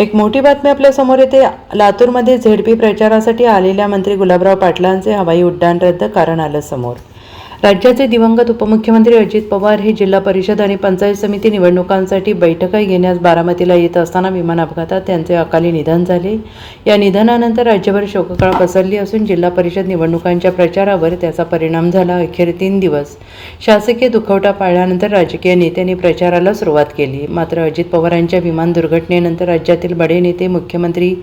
एक मोठी बातमी आपल्यासमोर येते. लातूरमध्ये झेडपी प्रचारासाठी आलेल्या मंत्री गुलाबराव पाटलांचे हवाई उड्डाण रद्द कारण आलं समोर. राज्याचे दिवंगत उपमुख्यमंत्री अजित पवार हे जिल्हा परिषद आणि पंचायत समिती निवडणुकांसाठी बैठका घेण्यास बारामतीला येत असताना विमान अपघातात त्यांचे अकाली निधन झाले. या निधनानंतर राज्यभर शोककळा पसरली असून जिल्हा परिषद निवडणुकांच्या प्रचारावर त्याचा परिणाम झाला. अखेर तीन दिवस शासकीय दुखवटा पाळल्यानंतर राजकीय नेत्यांनी प्रचाराला सुरुवात केली. मात्र अजित पवारांच्या विमान दुर्घटनेनंतर राज्यातील बडे नेते मुख्यमंत्री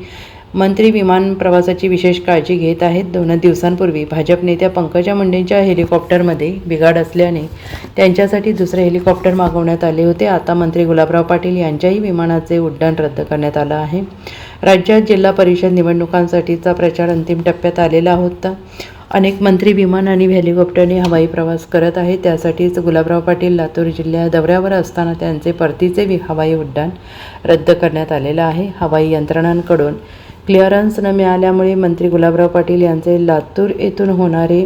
मंत्री विमान प्रवासाची विशेष काळजी घेत आहेत. दोन दिवसांपूर्वी भाजप नेत्या पंकजा मुंडेंच्या हेलिकॉप्टरमध्ये बिघाड असल्याने त्यांच्यासाठी दुसरे हेलिकॉप्टर मागवण्यात आले होते. आता मंत्री गुलाबराव पाटील यांच्याही विमानाचे उड्डाण रद्द करण्यात आलं आहे. राज्यात जिल्हा परिषद निवडणुकांसाठीचा प्रचार अंतिम टप्प्यात आलेला होता. अनेक मंत्री विमान आणि हेलिकॉप्टरने हवाई प्रवास करत आहेत. त्यासाठीच गुलाबराव पाटील लातूर जिल्ह्या दौऱ्यावर असताना त्यांचे परतीचे हवाई उड्डाण रद्द करण्यात आलेलं आहे. हवाई यंत्रणांकडून क्लिअरन्स न मिळाल्यामुळे मंत्री गुलाबराव पाटील यांचे लातूर येथून होणारे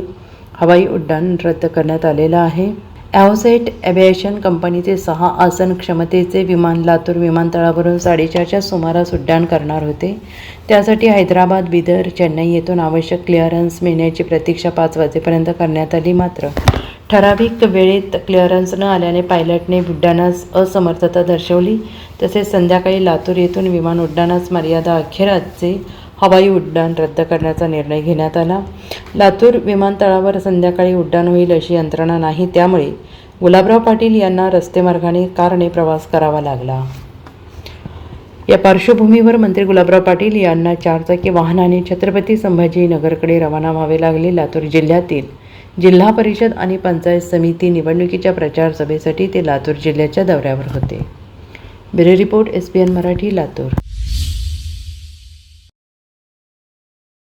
हवाई उड्डाण रद्द करण्यात आलेलं आहे. ॲवसेट एव्हिएशन कंपनीचे सहा आसन क्षमतेचे विमान लातूर विमानतळावरून साडेचारच्या सुमारास उड्डाण करणार होते. त्यासाठी हैदराबाद बिदर चेन्नई येथून आवश्यक क्लिअरन्स मिळण्याची प्रतीक्षा पाच वाजेपर्यंत करण्यात आली मात्र ठराविक वेळेत क्लिअरन्स न आल्याने पायलटने उड्डाणास असमर्थता दर्शवली. तसेच संध्याकाळी लातूर येथून विमान उड्डाणास मर्यादा अखेराचे हवाई उड्डाण रद्द करण्याचा निर्णय घेण्यात आला. लातूर विमानतळावर संध्याकाळी उड्डाण होईल अशी यंत्रणा नाही त्यामुळे गुलाबराव पाटील यांना रस्तेमार्गाने कारने प्रवास करावा लागला. या पार्श्वभूमीवर मंत्री गुलाबराव पाटील यांना चारचाकी वाहनाने छत्रपती संभाजीनगरकडे रवाना व्हावे लागले. लातूर जिल्ह्यातील जिल्हा परिषद आणि पंचायत समिती निवडणुकीच्या प्रचार सभेसाठी ते लातूर जिल्ह्याच्या दौऱ्यावर होते. Bureau report S P N Marathi Latur.